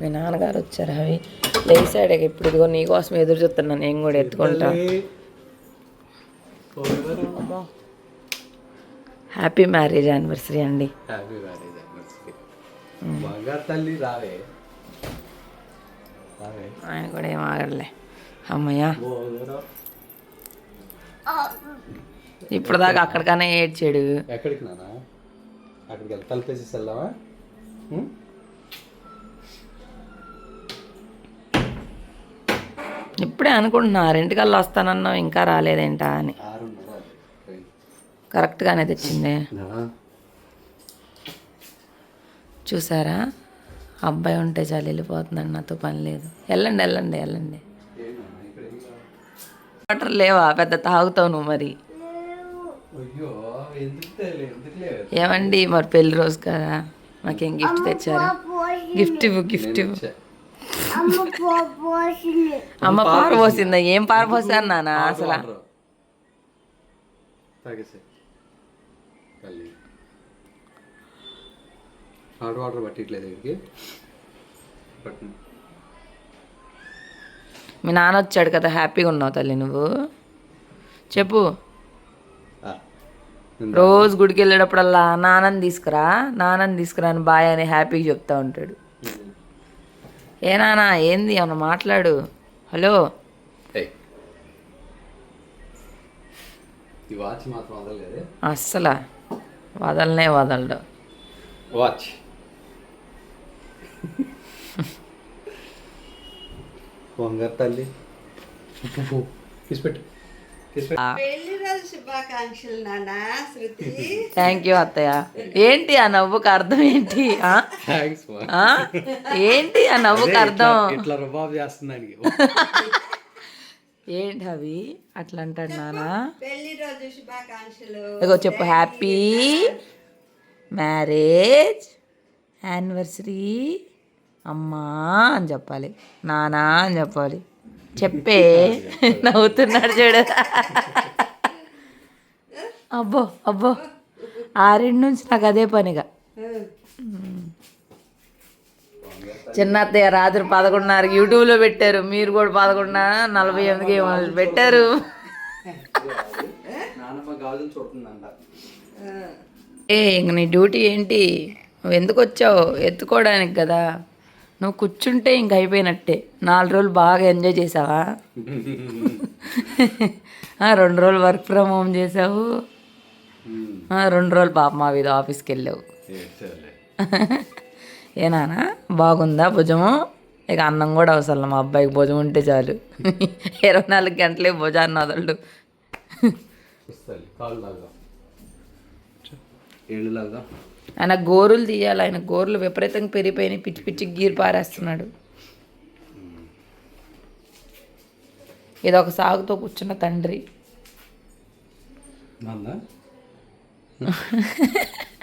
మీ నాన్నగారు వచ్చారు అవి. లేసాడు ఇప్పుడు ఇదిగో నీకోసం ఎదురు చూస్తున్నాను నేను కూడా ఎత్తుకుంటా. హ్యాపీ మ్యారేజ్ యానివర్సరీ అండి. రావే. ఆయన కూడా ఏం ఆగలే అమ్మయ్యా. ఇప్పుడు దాకా అక్కడికనే ఏడ్చాడు. ఎక్కడికి నాన్న? అక్కడికి వెళ్ళి తలుపేసేసి వెళ్దామా? ఇప్పుడే అనుకుంటున్నా రెంటికల్లా వస్తానన్నా ఇంకా రాలేదేంటా అని. కరెక్ట్గానే తెచ్చింది. చూసారా? అబ్బాయి ఉంటే చాలు వెళ్ళిపోతుందండి నాతో పని లేదు. వెళ్ళండి వెళ్ళండి వెళ్ళండి. వాటర్ లేవా? పెద్ద తాగుతావు నువ్వు మరి. ఏమండి మరి పెళ్ళి రోజు కదా. మాకేం గిఫ్ట్ తెచ్చారా? గిఫ్ట్ ఇవ్వు గిఫ్ట్ ఇవ్వు. అమ్మ పారపోసిందా ఏం పారపోసారు నాన్న అసలు? హాట్ వాటర్ పట్టిట్లేదు ఇక్కడికి. పట్టిన మీ నాన్న వచ్చాడు కదా హ్యాపీగా ఉన్నావు తల్లి నువ్వు. చెప్పు. రోజు గుడికి వెళ్ళేటప్పుడల్లా నాన్నని తీసుకురా నాన్నని తీసుకురా అని బాయ్ అని హ్యాపీగా చెప్తా ఉంటాడు. ఏ నాన్న ఏంది? ఏమన్నా మాట్లాడు. హలో. ఈ వాచ్ అస్సలు. వదలనే వదలడు. వాచ్. వంగారు తల్లి. తీసిపెట్టు. తీసిపెట్టు. పెళ్ళి రోజు శుభాకాంక్షలు నాన్న శృతి. థ్యాంక్ యూ అత్తయ్య. ఏంటి ఆ నవ్వుకు అర్థం ఏంటి? ఆ? థ్యాంక్స్? ఏంటి ఆ నవ్వుకు అర్థం? ఇట్లా రుబాబ్ చేస్తున్నానికి ఏంటి అవి? అట్లా అంటాడు నానా. పెళ్ళి రోజు శుభాకాంక్షలు. ఇగో చెప్పు హ్యాపీ మ్యారేజ్ యానివర్సరీ అమ్మా అని చెప్పాలి నానా అని చెప్పాలి. చెప్పే నవ్వుతున్నాడు చూడు. అబ్బో అబ్బో. ఆరింటి నుంచి నాకు అదే పనిగా. చిన్న అత్తయ్య రాత్రి పదకొండున్నరకి యూట్యూబ్లో పెట్టారు. మీరు కూడా పదకొండున్నర నలభై ఎనిమిదికి పెట్టారు. ఏ ఇంక నీ డ్యూటీ ఏంటి? నువ్వు ఎందుకు వచ్చావు? ఎత్తుకోవడానికి కదా. నువ్వు కూర్చుంటే ఇంక అయిపోయినట్టే. నాలుగు రోజులు బాగా ఎంజాయ్ చేసావా? రెండు రోజులు వర్క్ ఫ్రమ్ హోమ్ చేసావు. రెండు రోజులు పాప మా మీద ఆఫీస్కి వెళ్ళావు. ఏనానా బాగుందా భుజము ఇక అన్నం కూడా అవసరం మా అబ్బాయికి భుజం ఉంటే చాలు. ఇరవై నాలుగు గంటలే భుజాన్ని వదలడు ఆయన గోరులు తీయాలి ఆయన గోర్లు విపరీతంగా పెరిగిపోయినాయి పిచ్చి పిచ్చి గీరు పారేస్తున్నాడు. ఇది ఒక సాగుతో కూర్చున్న తండ్రి.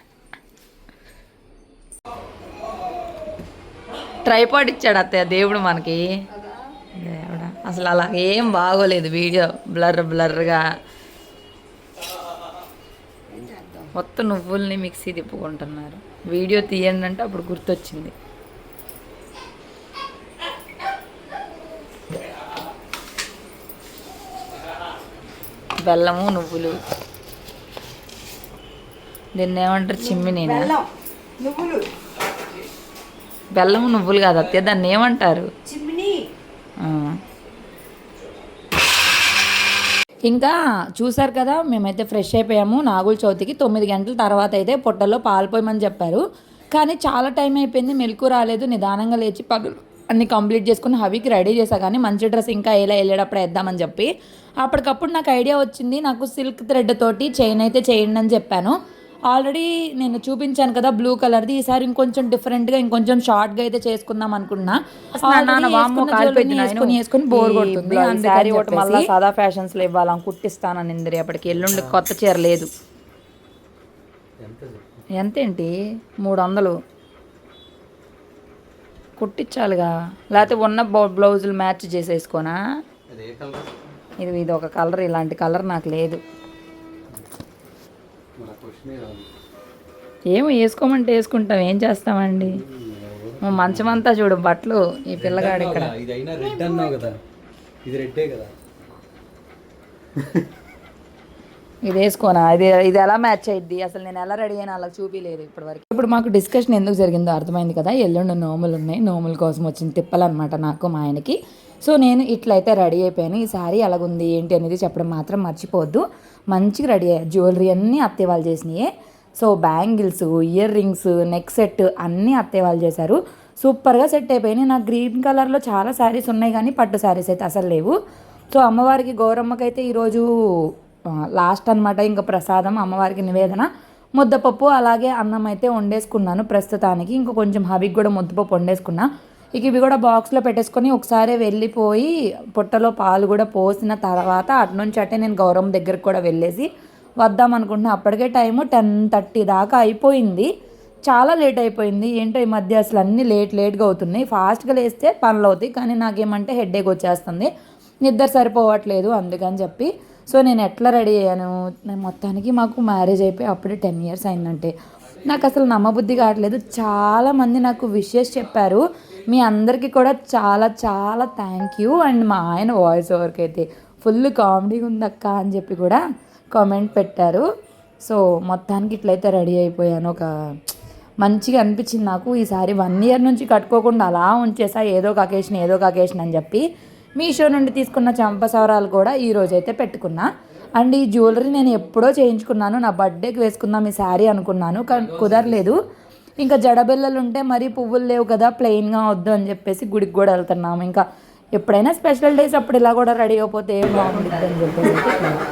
ట్రైపాడ్ ఇచ్చాడు అత్తయ్య దేవుడు మనకి. దేవుడా. అసలు అలా ఏం బాగోలేదు వీడియో బ్లర్ బ్లర్గా. మొత్తం నువ్వుల్ని మిక్సీ తిప్పుకుంటున్నారు. వీడియో తీయండి అంటే అప్పుడు గుర్తొచ్చింది. బెల్లము నువ్వులు. దీన్ని ఏమంటారు చిమ్మినేనా నువ్వులు. బెల్లము నువ్వులు కాదు అత్తయ్య దాన్ని ఏమంటారు. ఇంకా చూసారు కదా మేమైతే ఫ్రెష్ అయిపోయాము. నాగుల చవితికి తొమ్మిది గంటల తర్వాత అయితే పొట్టలో పాలు పోయమని చెప్పారు. కానీ చాలా టైం అయిపోయింది మెలకు రాలేదు. నిదానంగా లేచి పనులు అన్ని కంప్లీట్ చేసుకుని హవికి రెడీ చేశా కానీ మంచి డ్రెస్ ఇంకా ఎలా వెళ్ళేటప్పుడు వేద్దామని చెప్పి. అప్పటికప్పుడు నాకు ఐడియా వచ్చింది నాకు సిల్క్ థ్రెడ్ తోటి చైన్ అయితే చేయండి అని చెప్పాను. ఆల్రెడీ నేను చూపించాను కదా బ్లూ కలర్ది ఈసారి ఇంకొంచెం డిఫరెంట్గా ఇంకొంచెం షార్ట్గా అయితే చేసుకుందాం అనుకున్నా. వేసుకుని వేసుకుని బోర్ కొడుతుంది. ఒకటి మళ్ళీ సాదా ఫ్యాషన్స్లో ఇవ్వాలని కుట్టిస్తానని ఇందిరి అప్పటికి. ఎల్లుండి కొత్త చీర లేదు. ఎంతేంటి? మూడు వందలు కుట్టించాలిగా. లేకపోతే ఉన్న బ్లౌజులు మ్యాచ్ చేసేసుకోనా? ఇది ఇది ఒక కలర్ ఇలాంటి కలర్ నాకు లేదు. ఏమో వేసుకోమంటే వేసుకుంటాం ఏం చేస్తామండి? మంచమంతా చూడు బట్టలు ఈ పిల్లగాడు ఇక్కడ. రెడ్ అన్నావు కదా? ఇది రెడ్డే కదా? ఇది వేసుకోనా? ఇది ఇది ఎలా మ్యాచ్ అయ్యిద్ది అసలు నేను ఎలా రెడీ అయినా అలా చూపించలేదు ఇప్పటివరకు. ఇప్పుడు మాకు డిస్కషన్ ఎందుకు జరిగిందో అర్థమైంది కదా ఎల్లుండి నోములు ఉన్నాయి. నోముల కోసం వచ్చిన తిప్పాలన్నమాట నాకు మా ఆయనకి. సో నేను ఇట్లయితే రెడీ అయిపోయాను. ఈ శారీ ఎలాగుంది ఏంటి అనేది చెప్పడం మాత్రం మర్చిపోవద్దు. మంచిగా రెడీ అయ్యాయి జ్యువెలరీ అన్నీ అత్తయ్య వాళ్ళు చేసినాయి. So bangles earrings neck set అన్నీ అత్తయ్య వాళ్ళు చేశారు. సూపర్గా సెట్ అయిపోయినాయి. నాకు గ్రీన్ కలర్లో చాలా శారీస్ ఉన్నాయి కానీ పట్టు శారీస్ అయితే అసలు లేవు. సో అమ్మవారికి గౌరమ్మకైతే ఈరోజు లాస్ట్ అన్నమాట. ఇంకా ప్రసాదం అమ్మవారికి నివేదన. ముద్దపప్పు అలాగే అన్నం అయితే వండేసుకున్నాను ప్రస్తుతానికి. ఇంకా కొంచెం హబీకి కూడా ముద్దపప్పు వండేసుకున్నా. ఇక ఇవి కూడా బాక్స్లో పెట్టేసుకొని ఒకసారి వెళ్ళిపోయి పుట్టలో పాలు కూడా పోసిన తర్వాత అటు నుంచి అటే నేను గౌరవం దగ్గరికి కూడా వెళ్ళేసి వద్దాం అనుకుంటున్నా. అప్పటికే టైము టెన్ థర్టీ దాకా అయిపోయింది. చాలా లేట్ అయిపోయింది. ఏంటో ఈ మధ్య అసలు అన్నీ లేట్ లేట్గా అవుతున్నాయి. ఫాస్ట్గా లేస్తే పనులు అవుతాయి. కానీ నాకేమంటే హెడేక్ వచ్చేస్తుంది. నిద్ర సరిపోవట్లేదు అందుకని చెప్పి. సో నేను ఎట్లా రెడీ అయ్యాను? నేను మొత్తానికి మాకు మ్యారేజ్ అయిపోయి అప్పుడే టెన్ ఇయర్స్ అయిందంటే. నాకు అసలు నమ్మబుద్ధి కావట్లేదు. చాలామంది నాకు విషెస్ చెప్పారు. మీ అందరికీ కూడా చాలా చాలా థ్యాంక్ యూ అండ్ మా ఆయన వాయిస్ ఓవర్కి అయితే ఫుల్ కామెడీగా ఉందక్క అని చెప్పి కూడా కామెంట్ పెట్టారు. సో మొత్తానికి ఇట్లయితే రెడీ అయిపోయాను. ఒక మంచిగా అనిపించింది నాకు. ఈసారి వన్ ఇయర్ నుంచి కట్టుకోకుండా అలా ఉంచేసా. ఏదో ఒక అకేషన్ ఏదో ఒక అకేషన్ అని చెప్పి మీషో నుండి తీసుకున్న చంపసవరాలు కూడా ఈ రోజు అయితే పెట్టుకున్నా. అండ్ ఈ జ్యువెలరీ నేను ఎప్పుడో చేయించుకున్నాను. నా బర్త్డేకి వేసుకుందాం ఈ శారీ అనుకున్నాను. కానీ కుదరలేదు. ఇంకా జడబిల్లలు ఉంటే మరీ పువ్వులు లేవు కదా ప్లెయిన్గా వద్దు అని చెప్పేసి గుడికి కూడా వెళ్తున్నాము ఇంకా ఎప్పుడైనా స్పెషల్ డేస్ అప్పుడు ఇలా కూడా రెడీ అయిపోతే ఏం బాగుంటుంది అని చెప్పేసి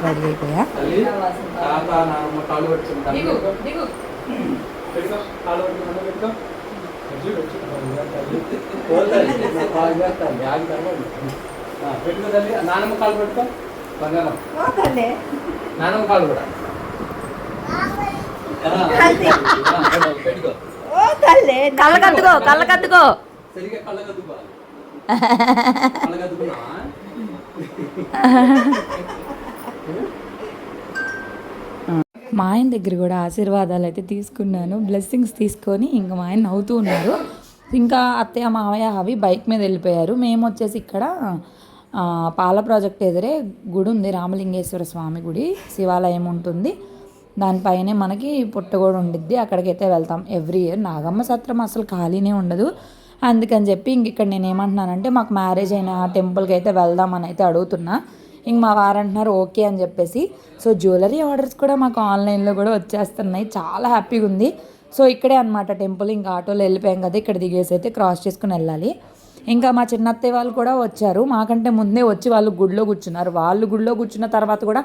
రెడీ అయిపోయా పెట్టుకో. తల్లి. ఓ తల్లి, నా కాళ్ళు చేస్తాను. బ్యాగ్ తర్వాత. ఆ, పెట్టుకో బంగారం నాన్నమ్మ కాళ్ళు కూడా పెట్టుకో తల్లే కళ్ళకద్దుకో కళ్ళకద్దుకో మా ఆయన దగ్గర కూడా ఆశీర్వాదాలు అయితే తీసుకున్నాను. బ్లెస్సింగ్స్ తీసుకొని ఇంకా మా ఆయన నవ్వుతూ ఉన్నారు ఇంకా అత్తయ్య మావయ్య అవి బైక్ మీద వెళ్ళిపోయారు. మేము వచ్చేసి ఇక్కడ పాల ప్రాజెక్ట్ ఎదురే గుడి ఉంది రామలింగేశ్వర స్వామి గుడి శివాలయం ఉంటుంది. దానిపైనే మనకి పుట్ట కూడా ఉండిద్ది. అక్కడికైతే వెళ్తాం. ఎవ్రీ ఇయర్ నాగమ్మ సత్రం అసలు ఖాళీనే ఉండదు. అందుకని చెప్పి ఇంక ఇక్కడ నేను ఏమంటున్నానంటే మాకు మ్యారేజ్ అయిన టెంపుల్కి అయితే వెళ్దామని అయితే అడుగుతున్నా. ఇంక మా వారు అంటున్నారు ఓకే అని చెప్పేసి. సో జ్యువెలరీ ఆర్డర్స్ కూడా మాకు ఆన్లైన్లో కూడా వచ్చేస్తున్నాయి. చాలా హ్యాపీగా ఉంది. సో ఇక్కడే అనమాట టెంపుల్ ఇంకా ఆటోలో వెళ్ళిపోయాం కదా ఇక్కడ దిగేసి అయితే క్రాస్ చేసుకుని వెళ్ళాలి. ఇంకా మా చిన్నత్తయ్య వాళ్ళు కూడా వచ్చారు. మాకంటే ముందే వచ్చి వాళ్ళు గుడిలో కూర్చున్నారు. వాళ్ళు గుడిలో కూర్చున్న తర్వాత కూడా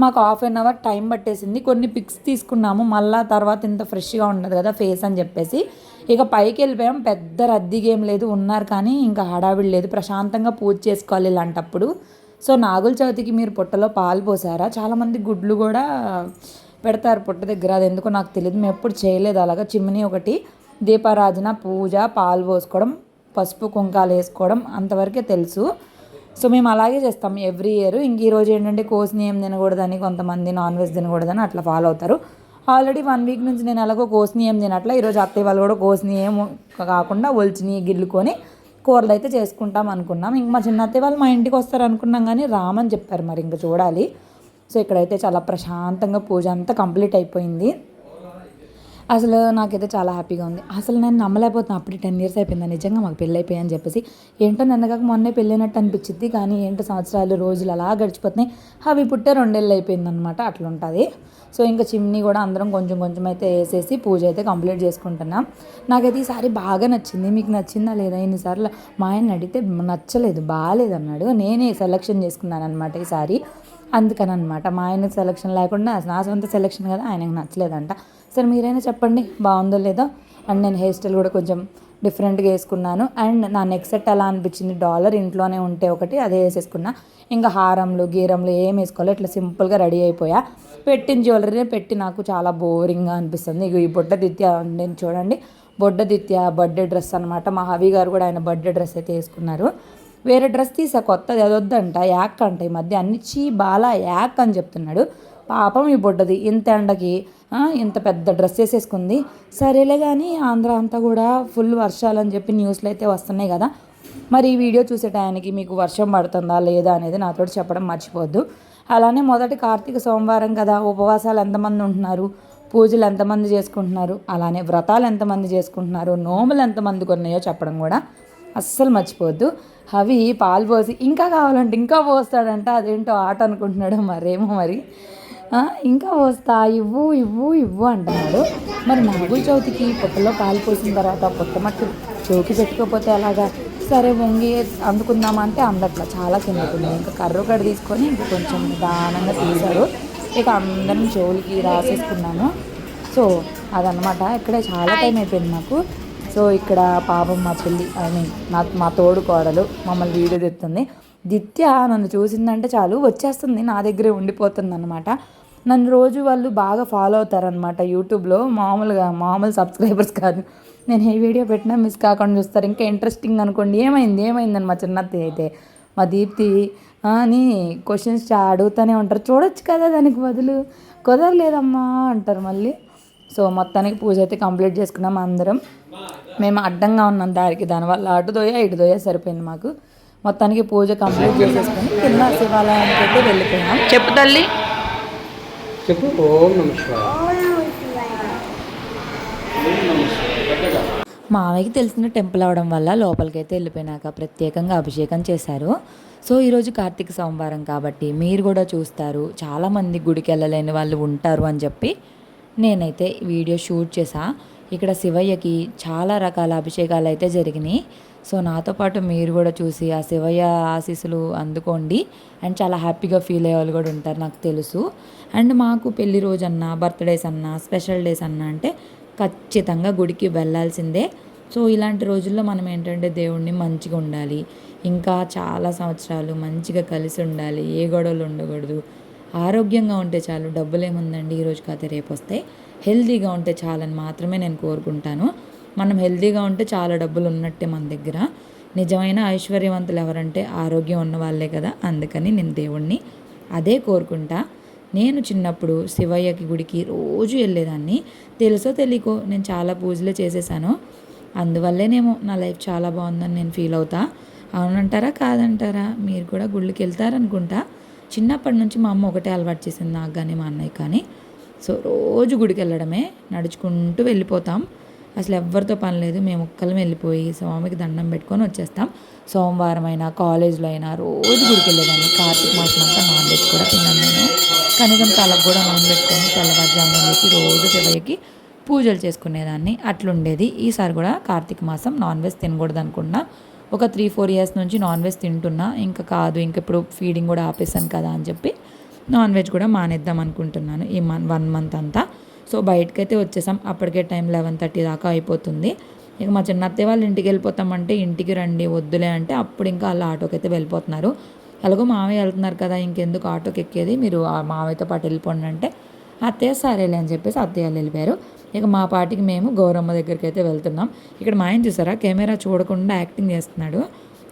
మాకు హాఫ్ అన్ అవర్ టైం పట్టేసింది. కొన్ని పిక్స్ తీసుకున్నాము. మళ్ళా తర్వాత ఇంత ఫ్రెష్గా ఉండదు కదా ఫేస్ అని చెప్పేసి. ఇక పైకి వెళ్ళిపోయాం. పెద్ద రద్దీగా లేదు. ఉన్నారు కానీ ఇంకా హడావిడి లేదు. ప్రశాంతంగా పూజ చేసుకోవాలి ఇలాంటప్పుడు. సో నాగుల చవితికి మీరు పుట్టలో పాలు పోసారా? చాలామంది గుడ్లు కూడా పెడతారు పుట్ట దగ్గర. అది ఎందుకో నాకు తెలియదు మేము ఎప్పుడు చేయలేదు అలాగా. చిమ్మిని ఒకటి దీపారాధన పూజ పాలు పోసుకోవడం పసుపు కుంకాలు వేసుకోవడం అంతవరకే తెలుసు. సో మేము అలాగే చేస్తాం ఎవ్రీ ఇయర్. ఇంక ఈరోజు ఏంటంటే కోసిని ఏం తినకూడదని కొంతమంది నాన్ వెజ్ తినకూడదని అట్లా ఫాలో అవుతారు. ఆల్రెడీ వన్ వీక్ నుంచి నేను ఎలాగో కోసిని ఏం తినట్లా ఈరోజు అత్తయ్య వాళ్ళు కూడా కోసిని ఏం కాకుండా ఒలిచిని గిల్లుకొని కూరలు అయితే చేసుకుంటాం అనుకున్నాం. ఇంక మా చిన్న అత్తయ్య వాళ్ళు మా ఇంటికి వస్తారు అనుకున్నాం కానీ రామని చెప్పారు మరి ఇంకా చూడాలి. సో ఇక్కడైతే చాలా ప్రశాంతంగా పూజ అంతా కంప్లీట్ అయిపోయింది. అసలు నాకైతే చాలా హ్యాపీగా ఉంది. అసలు నేను నమ్మలేకపోతున్నా. అప్పుడు టెన్ ఇయర్స్ అయిపోయింది. నిజంగా మాకు పెళ్ళి అయిపోయాయి అని చెప్పేసి. ఏంటో నిన్నగాక మొన్నే పెళ్ళైనట్టు అనిపించింది కానీ ఏంటో సంవత్సరాలు రోజులు అలా గడిచిపోతున్నాయి. అవి పుట్టే రెండేళ్ళు అయిపోయింది అనమాట అట్లా ఉంటుంది సో ఇంకా చిమ్నీ కూడా అందరం కొంచెం కొంచెం అయితే వేసేసి పూజ అయితే కంప్లీట్ చేసుకుంటున్నాం. నాకైతే ఈసారి బాగా నచ్చింది. మీకు నచ్చిందా లేదా? ఎన్నిసార్లు మా ఆయన అడిగితే నచ్చలేదు. బాగాలేదు అన్నాడు. నేనే సెలెక్షన్ చేసుకున్నాను అనమాట ఈసారి అందుకని అనమాట మా ఆయన సెలెక్షన్ లేకుండా నా సొంత సెలెక్షన్ కదా ఆయనకు నచ్చలేదంట. సరే మీరైనా చెప్పండి బాగుందో లేదో. అండ్ నేను హెయిర్ స్టైల్ కూడా కొంచెం డిఫరెంట్గా వేసుకున్నాను. అండ్ నా నెక్ సెట్ ఎలా అనిపించింది. డాలర్ ఇంట్లోనే ఉంటే ఒకటి అదే వేసేసుకున్నా. ఇంకా హారంలు గీరంలు ఏం వేసుకోవాలి ఇట్లా సింపుల్గా రెడీ అయిపోయా. పెట్టిన జ్యువెలరీ పెట్టి నాకు చాలా బోరింగ్గా అనిపిస్తుంది. ఇక ఈ బొడ్డ దిత్య నేను చూడండి. బొడ్డ దిత్య బర్త్డే డ్రెస్ అనమాట మా హవి గారు కూడా ఆయన బర్త్డే డ్రెస్ అయితే వేసుకున్నారు. వేరే డ్రెస్ తీసా కొత్తది అది వద్దంట. యాక్ అంట ఈ మధ్య. అన్ని చీ బాలా యాక్ అని చెప్తున్నాడు. పాపం ఈ బుడ్డది. ఇంత ఎండకి ఇంత పెద్ద డ్రెస్ వేసేసుకుంది. సరేలే కానీ ఆంధ్ర అంతా కూడా ఫుల్ వర్షాలని చెప్పి న్యూస్లు అయితే వస్తున్నాయి కదా. మరి ఈ వీడియో చూసే టయానికి మీకు వర్షం పడుతుందా లేదా అనేది నాతో చెప్పడం మర్చిపోద్దు. అలానే మొదటి కార్తీక సోమవారం కదా ఉపవాసాలు ఎంతమంది ఉంటున్నారు? పూజలు ఎంతమంది చేసుకుంటున్నారు? అలానే వ్రతాలు ఎంతమంది చేసుకుంటున్నారు? నోములు ఎంతమందికి ఉన్నాయో చెప్పడం కూడా అస్సలు మర్చిపోద్దు. అవి పాలు పోసి ఇంకా కావాలంటే ఇంకా పోస్తాడంట అదేంటో ఆట అనుకుంటున్నాడు మరేమో మరి. ఇంకా పోస్తా ఇవ్వు ఇవ్వు ఇవ్వు అంటున్నాడు. మరి నాగుల చవితికి పుట్టలో పాలు పోసిన తర్వాత పుట్టమట్టి చౌకి పెట్టుకోకపోతే అలాగా సరే వంగి అందుకుందామా అంటే అందట్లా చాలా కిందకుంది ఇంకా కర్ర ఒకటి తీసుకొని ఇంకా కొంచెం నిదానంగా తీశారు. ఇక అందరం చెవులకి రాసేసుకున్నాము. సో అదనమాట ఇక్కడే చాలా టైం అయిపోయింది నాకు సో ఇక్కడ పాపం మా చెల్లి ఐ మీన్ నా మా తోడు కోడలు మమ్మల్ని వీడియో తెస్తుంది. దిత్య నన్ను చూసిందంటే చాలు వచ్చేస్తుంది నా దగ్గరే ఉండిపోతుంది అనమాట నన్ను రోజు వాళ్ళు బాగా ఫాలో అవుతారనమాట యూట్యూబ్లో మామూలుగా మామూలు సబ్స్క్రైబర్స్ కాదు. నేను ఏ వీడియో పెట్టినా మిస్ కాకుండా చూస్తారు. ఇంకా ఇంట్రెస్టింగ్ అనుకోండి ఏమైంది ఏమైందని మా చిన్నత్తి అయితే. మా దీప్తి అని క్వశ్చన్స్ అడుగుతూనే ఉంటారు. చూడొచ్చు కదా దానికి బదులు. కుదరలేదమ్మా అంటారు మళ్ళీ. సో మొత్తానికి పూజ అయితే కంప్లీట్ చేసుకున్నాం అందరం. మేము అడ్డంగా ఉన్నాం దారికి దానివల్ల అటు దోయ ఇటు దోయ సరిపోయింది మాకు. మొత్తానికి పూజ కంప్లీట్ చేసేసుకొని కింద శివాలయానికి అయితే వెళ్ళిపోయాం. చెప్పు తల్లి. చెప్పు. ఓం నమ మామయ్యకి తెలిసిన టెంపుల్ అవడం వల్ల లోపలికైతే వెళ్ళిపోయినాక ప్రత్యేకంగా అభిషేకం చేశారు. సో ఈరోజు కార్తీక సోమవారం కాబట్టి మీరు కూడా చూస్తారు. చాలామంది గుడికి వెళ్ళలేని వాళ్ళు ఉంటారు అని చెప్పి నేనైతే వీడియో షూట్ చేసా ఇక్కడ శివయ్యకి చాలా రకాల అభిషేకాలు అయితే జరిగినాయి. సో నాతో పాటు మీరు కూడా చూసి ఆ శివయ్య ఆశీస్సులు అందుకోండి. అండ్ చాలా హ్యాపీగా ఫీల్ అయ్యే వాళ్ళు కూడా ఉంటారు నాకు తెలుసు. అండ్ మాకు పెళ్ళి రోజు అన్నా బర్త్డేస్ అన్నా స్పెషల్ డేస్ అన్నా అంటే ఖచ్చితంగా గుడికి వెళ్ళాల్సిందే. సో ఇలాంటి రోజుల్లో మనం ఏంటంటే దేవుణ్ణి మంచిగా ఉండాలి. ఇంకా చాలా సంవత్సరాలు మంచిగా కలిసి ఉండాలి. ఏ గొడవలు ఉండకూడదు. ఆరోగ్యంగా ఉంటే చాలు డబ్బులు ఏముందండి? ఈరోజు కాతే రేపు వస్తాయి హెల్తీగా ఉంటే చాలని మాత్రమే నేను కోరుకుంటాను. మనం హెల్తీగా ఉంటే చాలా డబ్బులు ఉన్నట్టే మన దగ్గర. నిజమైన ఐశ్వర్యవంతులు ఎవరంటే ఆరోగ్యం ఉన్న వాళ్ళే కదా. అందుకని నేను దేవుణ్ణి అదే కోరుకుంటా. నేను చిన్నప్పుడు శివయ్యకి గుడికి రోజు వెళ్ళేదాన్ని. తెలుసో తెలియకో నేను చాలా పూజలు చేసేసాను. అందువల్లేనేమో నా లైఫ్ చాలా బాగుందని నేను ఫీల్ అవుతా. అవునంటారా? కాదంటారా? మీరు కూడా గుళ్ళకి వెళ్తారనుకుంటా. చిన్నప్పటి నుంచి మా అమ్మ ఒకటే అలవాటు చేసింది నాకు కానీ మా అన్నయ్య కానీ. సో రోజు గుడికి వెళ్ళడమే. నడుచుకుంటూ వెళ్ళిపోతాం. అసలు ఎవరితో పని లేదు. మేము ఒక్కలం వెళ్ళిపోయి స్వామికి దండం పెట్టుకొని వచ్చేస్తాం. సోమవారం అయినా కాలేజ్లో అయినా రోజు గుడికి వెళ్ళేదాన్ని. కార్తీక మాసం అంతా నాన్ వెజ్ కూడా తిన్నాను నేను. కనీసం తలకు కూడా నాన్ పెట్టుకొని తెల్లవారుజామున వేసి రోజు శివయ్యకి పూజలు చేసుకునేదాన్ని. అట్లుండేది. ఈసారి కూడా కార్తీక మాసం నాన్ వెజ్ తినకూడదు అనుకున్నా ఒక త్రీ ఫోర్ ఇయర్స్ నుంచి నాన్ వెజ్ తింటున్నా. ఇంకా కాదు ఇంక ఇప్పుడు ఫీడింగ్ కూడా ఆపేసాను కదా అని చెప్పి నాన్ వెజ్ కూడా మానేద్దాం అనుకుంటున్నాను ఈ మన్ వన్ మంత్ అంతా. సో బయటకైతే వచ్చేసాం. అప్పటికే టైం లెవెన్ థర్టీ దాకా అయిపోతుంది. ఇక మా చిన్న అత్తయ్య వాళ్ళు ఇంటికి వెళ్ళిపోతామంటే ఇంటికి రండి వద్దులే అంటే అప్పుడు ఇంకా వాళ్ళ ఆటోకి అయితే వెళ్ళిపోతున్నారు. అలాగో మావయ్య వెళ్తున్నారు కదా ఇంకెందుకు ఆటోకి ఎక్కేది? మీరు ఆ మావయ్యతో పాటు వెళ్ళిపోండి అంటే అత్తయ్య సరేలే అని చెప్పేసి అత్తయ్య వాళ్ళు వెళ్ళిపోయారు. ఇక మా పాటికి మేము గౌరమ్మ దగ్గరికి అయితే వెళ్తున్నాం. ఇక్కడ మా ఆయన చూసారా? కెమెరా చూడకుండా యాక్టింగ్ చేస్తున్నాడు.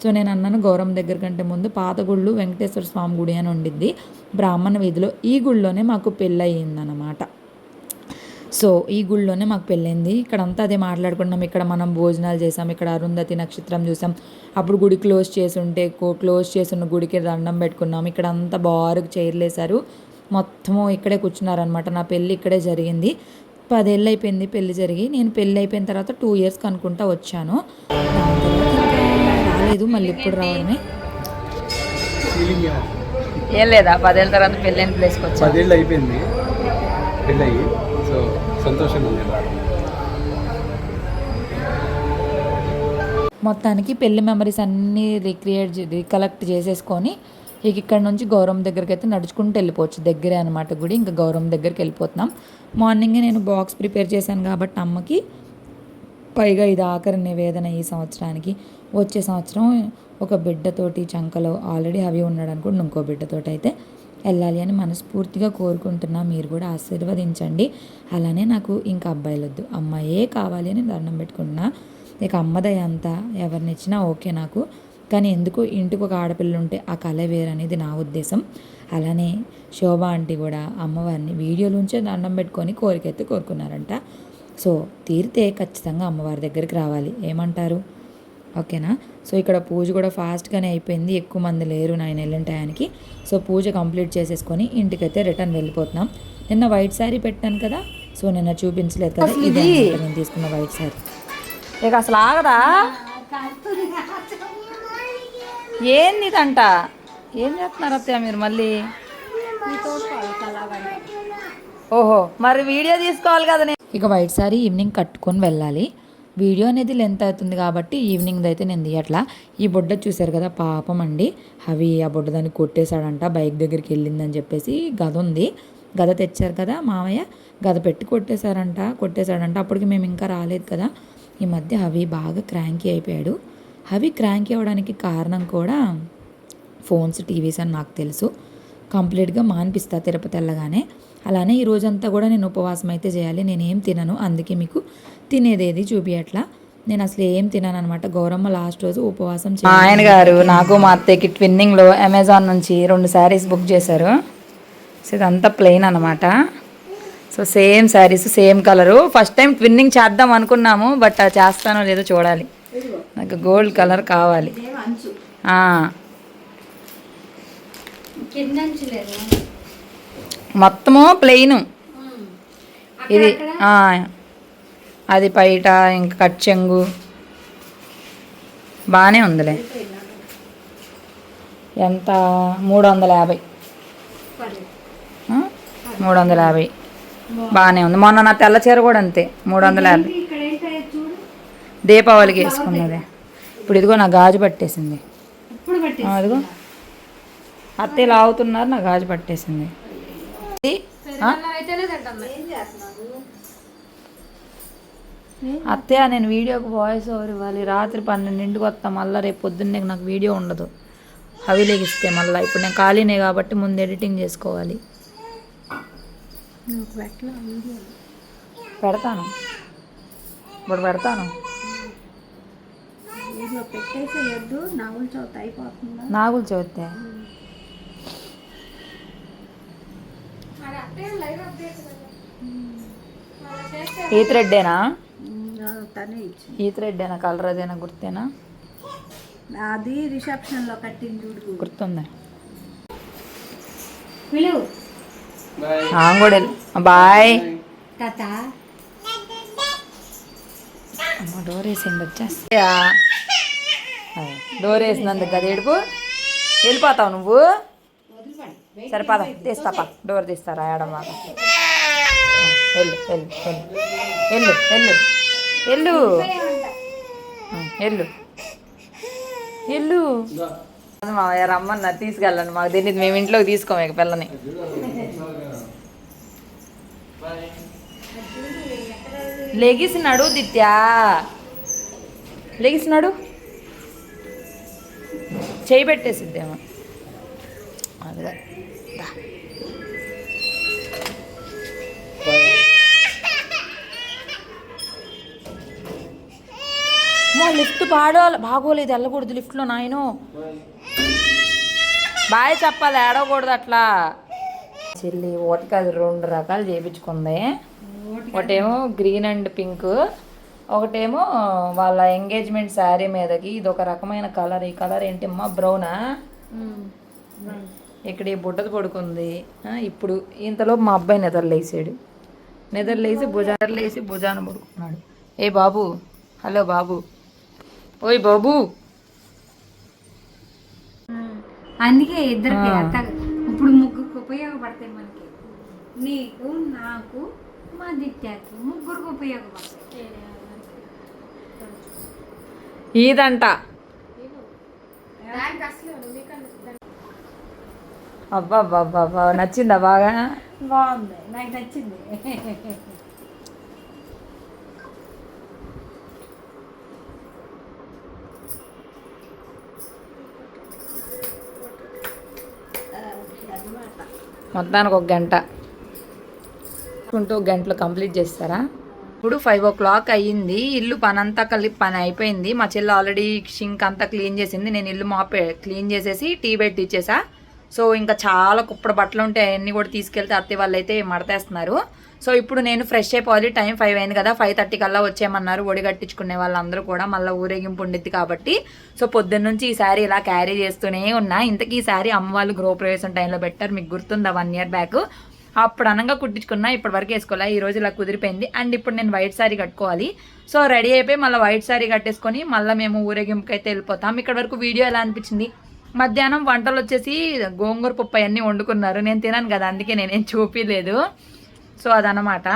సో నేను అన్నాను గౌరమ్మ దగ్గర కంటే ముందు పాత గుళ్ళు వెంకటేశ్వర స్వామి గుడి అని ఉండిద్ది. బ్రాహ్మణ వీధిలో ఈ గుళ్ళోనే మాకు పెళ్ళి అయ్యిందన్నమాట సో ఈ గుళ్ళోనే మాకు పెళ్ళైంది. ఇక్కడంతా అదే మాట్లాడుకున్నాం. ఇక్కడ మనం భోజనాలు చేసాం. ఇక్కడ అరుంధతి నక్షత్రం చూసాం. అప్పుడు గుడి క్లోజ్ చేసి ఉంటే క్లోజ్ చేసి ఉన్న గుడికి దండం పెట్టుకున్నాం. ఇక్కడ అంతా బారుకు చైర్లు వేశారు మొత్తము ఇక్కడే కూర్చున్నారనమాట నా పెళ్ళి ఇక్కడే జరిగింది. పదేళ్ళు అయిపోయింది పెళ్ళి జరిగి. నేను పెళ్ళి అయిపోయిన తర్వాత టూ ఇయర్స్కి అనుకుంటా వచ్చాను. రాలేదు. మళ్ళీ ఇప్పుడు రావడమే. ఫీలింగ్ ఏం లేదా. పదేళ్ళ తర్వాత పెళ్ళైన ప్లేస్కి వచ్చాను. పదేళ్ళు అయిపోయింది పెళ్ళయి. సో సంతోషంగా ఉంది. మొత్తానికి పెళ్ళి మెమరీస్ అన్నీ రిక్రియేట్ రికలెక్ట్ చేసేసుకొని ఇక ఇక్కడ నుంచి గౌరవం దగ్గరికి అయితే నడుచుకుంటూ వెళ్ళిపోవచ్చు. దగ్గరే అనమాట గుడి. ఇంకా గౌరవం దగ్గరికి వెళ్ళిపోతున్నాం. మార్నింగే నేను బాక్స్ ప్రిపేర్ చేశాను కాబట్టి అమ్మకి పైగా ఇది ఆఖరి నివేదన ఈ సంవత్సరానికి. వచ్చే సంవత్సరం ఒక బిడ్డతోటి చంకలో ఆల్రెడీ అవి ఉన్నాడు అనుకోండి ఇంకో బిడ్డతోటి అయితే వెళ్ళాలి అని మనస్ఫూర్తిగా కోరుకుంటున్నా. మీరు కూడా ఆశీర్వదించండి. అలానే నాకు ఇంకా అబ్బాయిలు వద్దు అమ్మాయే కావాలి అని దండం పెట్టుకుంటున్నా. ఇక అమ్మదయ అంతా ఎవరిని ఇచ్చినా ఓకే నాకు. కానీ ఎందుకు ఇంటికి ఒక ఆడపిల్ల ఉంటే ఆ కళ వేరు అనేది నా ఉద్దేశం. అలానే శోభ ఆంటీ కూడా అమ్మవారిని వీడియోలోంచే దండం పెట్టుకొని కోరికైతే కోరుకున్నారంట. సో తీరితే ఖచ్చితంగా అమ్మవారి దగ్గరికి రావాలి. ఏమంటారు? ఓకేనా? సో ఇక్కడ పూజ కూడా ఫాస్ట్గానే అయిపోయింది. ఎక్కువ మంది లేరు నేను వెళ్ళిన టయానికి. సో పూజ కంప్లీట్ చేసేసుకొని ఇంటికైతే రిటర్న్ వెళ్ళిపోతున్నాం. నిన్న వైట్ శారీ పెట్టాను కదా? సో నిన్న చూపించలేదు కదా? ఇది నేను తీసుకున్న వైట్ శారీ ఇక అసలు ఆగదా? ఏంది ఇదంట? ఏం చేస్తున్నారు అత్తయ్య మీరు మళ్ళీ? ఓహో మరి వీడియో తీసుకోవాలి కదా నేను. ఇక వైట్ సారీ ఈవినింగ్ కట్టుకొని వెళ్ళాలి. వీడియో అనేది లెంత్ అవుతుంది కాబట్టి ఈవినింగ్ అయితే నేను తీయట్లా. ఈ బుడ్డ చూశారు కదా పాపం అండి. అవి ఆ బుడ్డ దాన్ని కొట్టేశాడంట బైక్ దగ్గరికి వెళ్ళిందని చెప్పేసి గద ఉంది. గద తెచ్చారు కదా మామయ్య గద పెట్టి కొట్టేశారంట. కొట్టేశాడంట. అప్పటికి మేము ఇంకా రాలేదు కదా. ఈ మధ్య అవి బాగా క్రాంకీ అయిపోయాడు. అవి క్రాంకీ అవ్వడానికి కారణం కూడా ఫోన్స్ టీవీస్ అని నాకు తెలుసు. కంప్లీట్గా మాన్పిస్తా తిరుపతి వెళ్ళగానే. అలానే ఈ రోజంతా కూడా నేను ఉపవాసం అయితే చేయాలి. నేనేం తినను. అందుకే మీకు తినేదేది చూపియట్లా నేను అసలు ఏం తినను అనమాట గౌరమ్మ లాస్ట్ రోజు ఉపవాసం ఆయన గారు నాకు మా అత్తయ్యకి ట్విన్నింగ్లో అమెజాన్ నుంచి రెండు శారీస్ బుక్ చేశారు. సో ఇదంతా ప్లెయిన్ అనమాట. So same saris same colour. First time twinning చేద్దాం అనుకున్నాము బట్ అది చేస్తానో లేదో చూడాలి. నాకు గోల్డ్ కలర్ కావాలి. ఆ. మొత్తము ప్లెయిన్ ఇది ఆ, అది పైట ఇంకా కట్ చెంగు. బాగానే ఉందిలే. ఎంత? మూడు వందల యాభై? మూడు వందల యాభై. బాగానే ఉంది. మొన్న నా తెల్ల చీర కూడా అంతే మూడు వందల యాభై. దీపావళికి వేసుకున్నది. ఇప్పుడు ఇదిగో నా గాజు పట్టేసింది. అదిగో అత్తే లాగుతున్నారు నా గాజు పట్టేసింది? అత్తయ్య నేను వీడియోకి వాయిస్ ఓవర్ ఇవ్వాలి. రాత్రి పన్నెండింటికి వస్తా. మళ్ళీ రేపు పొద్దున్నే నాకు వీడియో ఉండదు. అవి లెగిస్తే మళ్ళీ. ఇప్పుడు నేను ఖాళీనే కాబట్టి ముందు ఎడిటింగ్ చేసుకోవాలి. పెడతాను. ఇప్పుడు పెడతాను. నాగులు చవితే ఈ థ్రెడ్డేనా తనే ఈ థ్రెడ్డేనా కలర్ అదేనా? గుర్తేనా? అది రిసెప్షన్లో కట్టింది చూడు. గుర్తుందా? పిలువు బాయ్. ఆమె కూడా వెళ్ళు. బాయ్. తాత. అమ్మ డోర్ వేసింది వచ్చేస్తా. డోర్ వేసినందుకు కదా ఏడుపు? వెళ్ళిపోతావు నువ్వు? సరే పద తీస్తాపా డోర్ తీస్తారా ఆడమ్మ వెళ్ళు వెళ్ళు వెళ్ళు. వెళ్ళు వెళ్ళు. వెళ్ళు వెళ్ళు అది మావయ్య రమ్మన్నారు తీసుకెళ్ళండి. మాకు తెలియదు మేము ఇంట్లోకి తీసుకోము ఇక పిల్లని. లెగిసినాడు దిత్యా. లెగిసినాడు చేయి పెట్టేసిద్దేమో. అదిగా. అమ్మో, లిఫ్ట్ పాడో బాగోలేదు వెళ్ళకూడదు లిఫ్ట్లో నాయను. బాయ్ చెప్పాలి ఏడవకూడదు అట్లా. చెల్లి ఒకటికి అది రెండు రకాలు చేయించుకుంది ఒకటేమో గ్రీన్ అండ్ పింక్. ఒకటేమో వాళ్ళ ఎంగేజ్మెంట్ శారీ మీదకి ఇది ఒక రకమైన కలర్. ఈ కలర్ ఏంటి అమ్మా బ్రౌనా? ఇక్కడ ఈ బుట్టది పడుకుంది. ఇప్పుడు ఇంతలో మా అబ్బాయి నిద్రలేసాడు నిద్రలేసి భుజాలేసి భుజాన పడుకున్నాడు. ఏ బాబు? హలో బాబు. ఓయ్ బాబు. అందుకే ఇద్దరికి అత్త ఇప్పుడు ముగ్గురికి ఉపయోగపడతాయి మనకి. నీకు నాకు మా దిత్యాకి ముగ్గురికి ఉపయోగపడతాయి. ఇదంట అబ్బా అబ్బా అబ్బా నచ్చిందా బాగా? బాగుంది నాకు నచ్చింది. మొత్తానికి ఒక గంట. ఉంటూ ఒక కంప్లీట్ చేస్తారా? ఇప్పుడు ఫైవ్ ఓ క్లాక్ అయ్యింది. ఇల్లు పని అంతా కలిపి పని అయిపోయింది. మా చెల్లి ఆల్రెడీ షింక్ అంతా క్లీన్ చేసింది. నేను ఇల్లు మాపే క్లీన్ చేసేసి టీ పెట్టి ఇచ్చేసా. సో ఇంకా చాలా కుప్పటి బట్టలు ఉంటాయి అవన్నీ కూడా తీసుకెళ్తే అత్తయ్య వాళ్ళు అయితే మడతేస్తున్నారు. సో ఇప్పుడు నేను ఫ్రెష్ అయిపోవాలి టైం ఫైవ్ అయింది కదా ఫైవ్ థర్టీ కల్లా వచ్చేయమన్నారు ఒడి కట్టించుకునే వాళ్ళందరూ కూడా మళ్ళీ ఊరేగింపు ఉండిద్ది కాబట్టి. సో పొద్దున్న నుంచి ఈ శారీ ఇలా క్యారీ చేస్తూనే ఉన్నా. ఇంతకీ ఈ శారీ అమ్మ వాళ్ళు గృహప్రవేశం టైంలో పెట్టారు మీకు గుర్తుందా వన్ ఇయర్ బ్యాక్? అప్పుడు అనంగా కుట్టించుకున్నా ఇప్పటి వరకు వేసుకోలే ఈ రోజు ఇలా కుదిరిపోయింది. అండ్ ఇప్పుడు నేను వైట్ శారీ కట్టుకోవాలి. సో రెడీ అయిపోయి మళ్ళీ వైట్ శారీ కట్టేసుకొని మళ్ళీ మేము ఊరేగింపుకి అయితే వెళ్ళిపోతాం. ఇక్కడ వరకు వీడియో ఎలా అనిపించింది? మధ్యాహ్నం వంటలు వచ్చేసి గోంగూర పప్పు అవన్నీ వండుకున్నారు. నేను తినాను కదా అందుకే నేనేం చూపించలేదు సో అదనమాట